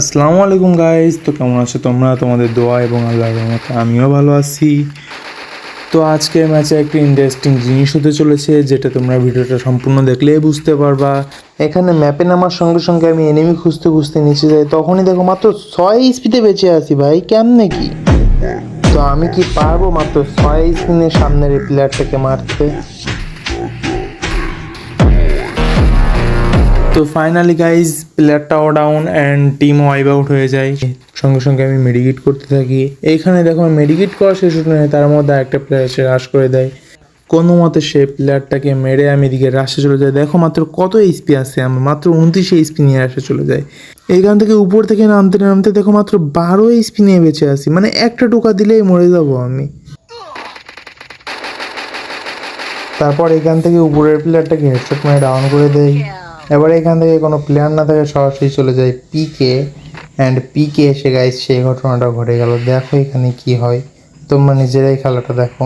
আসসালামু আলাইকুম গাইস তো কেমন আছো তোমরা? তোমাদের দোয়া এবং আল্লাহর রহমতে আমিও ভালো আছি। তো আজকের ম্যাচে একটি ইন্টারেস্টিং জিনিস হতে চলেছে, যেটা তোমরা ভিডিওটা সম্পূর্ণ দেখলেই বুঝতে পারবা। এখানে ম্যাপে নামার সঙ্গে সঙ্গে আমি এনিমি খুঁজতে খুঁজতে নিচে যাই, তখনই দেখো মাত্র ছয় স্পিডে বেঁচে আছি ভাই, কেমনে কি? তো আমি কি পারব মাত্র ছয় স্পিনের সামনের এই প্লেয়ারটাকে মারতে? তো finally guys প্লেয়ারটাও down and team wipe out হয়ে যায়। সঙ্গে সঙ্গে আমি মেডিকেট করতে থাকি। এইখানে দেখো মেডিকেট করা শেষ নেই তার মধ্যে একটা প্লেয়ার এসে রাশ করে দেয়। কোনো মতে সে প্লেয়ারটাকে মেরে আমি এদিকে রাশে চলে যাই। দেখো মাত্র কত এইচপি আছে আমার মাত্র উনত্রিশে এইচপি নিয়ে আসে চলে যায় এইখান থেকে উপর থেকে নামতে নামতে দেখো মাত্র বারো এইচপি নিয়ে বেঁচে আছি। মানে একটা টোকা দিলেই মরে যাব আমি। তারপর এখান থেকে উপরের প্লেয়ারটাকে হেডশট মেরে ডাউন করে দেয়। এবার এখান থেকে কোনো প্লেয়ার না থাকে সরাসরি চলে যায় পিকে অ্যান্ড পিকে এসে গাইজ সেই ঘটনাটা ঘটে গেল। দেখো এখানে কি হয়। তোমরা নিজেরাই খেলাটা দেখো।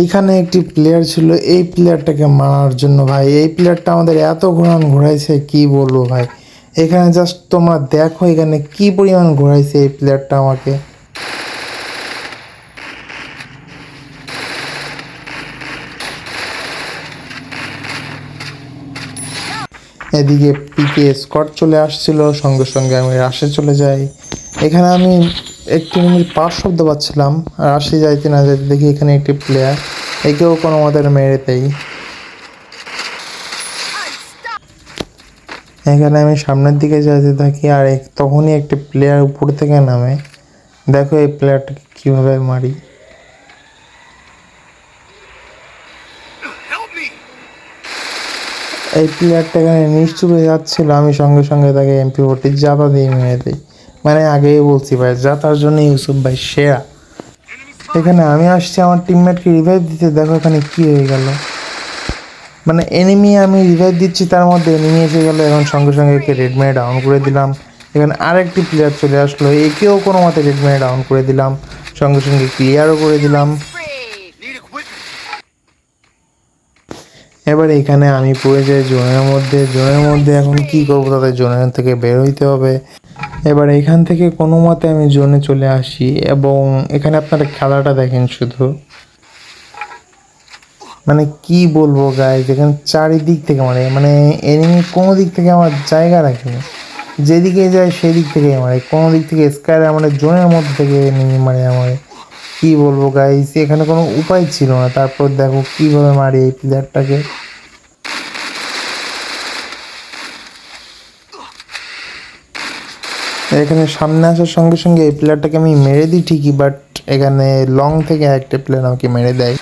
এইখানে একটি প্লেয়ার ছিল। এই প্লেয়ারটাকে মারার জন্য ভাই, এই প্লেয়ারটা আমাদের এত ঘোরান ঘোরাইছে, কি বলব ভাই? এখানে জাস্ট তোমরা দেখো এখানে কি পরিমাণ ঘোরাইছে এই প্লেয়ারটা আমাকে। এদিকে পিকে স্কট চলে আসছিল, সঙ্গে সঙ্গে আমি রাশে চলে যাই। এখানে আমি একটি মিনিট পাঁচ শব্দ পাচ্ছিলাম, রাশে যাইতে না যাইতে দেখি এখানে একটি প্লেয়ার একেও কোনো আমাদের মেরে দেই এখানে আমি সামনের দিকে যাইতে থাকি আর তখনই একটি প্লেয়ার উপর থেকে নামে। দেখো এই প্লেয়ারটাকে কীভাবে মারি। এই প্লেয়ারটা এখানে নিশ্চুপে যাচ্ছিল, আমি সঙ্গে সঙ্গে তাকে এমপি ফোরটি জাতা দিয়ে মেরে দিই। মানে আগেই বলছি ভাই জাতার জন্য ইউসুফ ভাই সেরা। এখানে আমি আসছি, আমার টিমমেটকে রিভাইভ দিতে, দেখো এখানে কী হয়ে গেল। মানে এনিমি আমি রিভাইভ দিচ্ছি, তার মধ্যে এনিমি এসে গেল, এখন সঙ্গে সঙ্গে একে রেড মেরে ডাউন করে দিলাম। এখানে আরেকটি প্লেয়ার চলে আসলো, একেও কোনো মতে রেড মেরে ডাউন করে দিলাম। সঙ্গে সঙ্গে ক্লিয়ারও করে দিলাম। এবার এখানে আমি পড়ে যাই জোনের মধ্যে। জোনের মধ্যে এখন কি করব তাদের জোনের থেকে বের হইতে হবে। এবার এখান থেকে কোনো মতে আমি জোনে চলে আসি এবং এখানে আপনারা খেলাটা দেখেন শুধু। মানে কি বলব গায়ে যেখানে চারিদিক থেকে মানে মানে এনিমি কোনো দিক থেকে আমার জায়গা রাখেনি। যেদিকে যায় সেদিক থেকে মারে, কোনো দিক থেকে স্কায়ার মানে জোনের মধ্যে থেকে এনিমি মারে আমার। কি বলব গাইস এখানে কোনো উপায় ছিল না। তারপর দেখো কীভাবে মারি এই প্লেয়ারটাকে এখানে সামনে আসার সঙ্গে সঙ্গে এই প্লেয়ারটাকে আমি মেরে দিই ঠিকই বাট এখানে লং থেকে একটা প্লেয়ার আমাকে মেরে দেয়।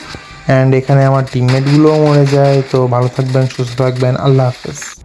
অ্যান্ড এখানে আমার টিমমেটগুলোও মরে যায়। তো ভালো থাকবেন, সুস্থ থাকবেন। আল্লাহ হাফেজ।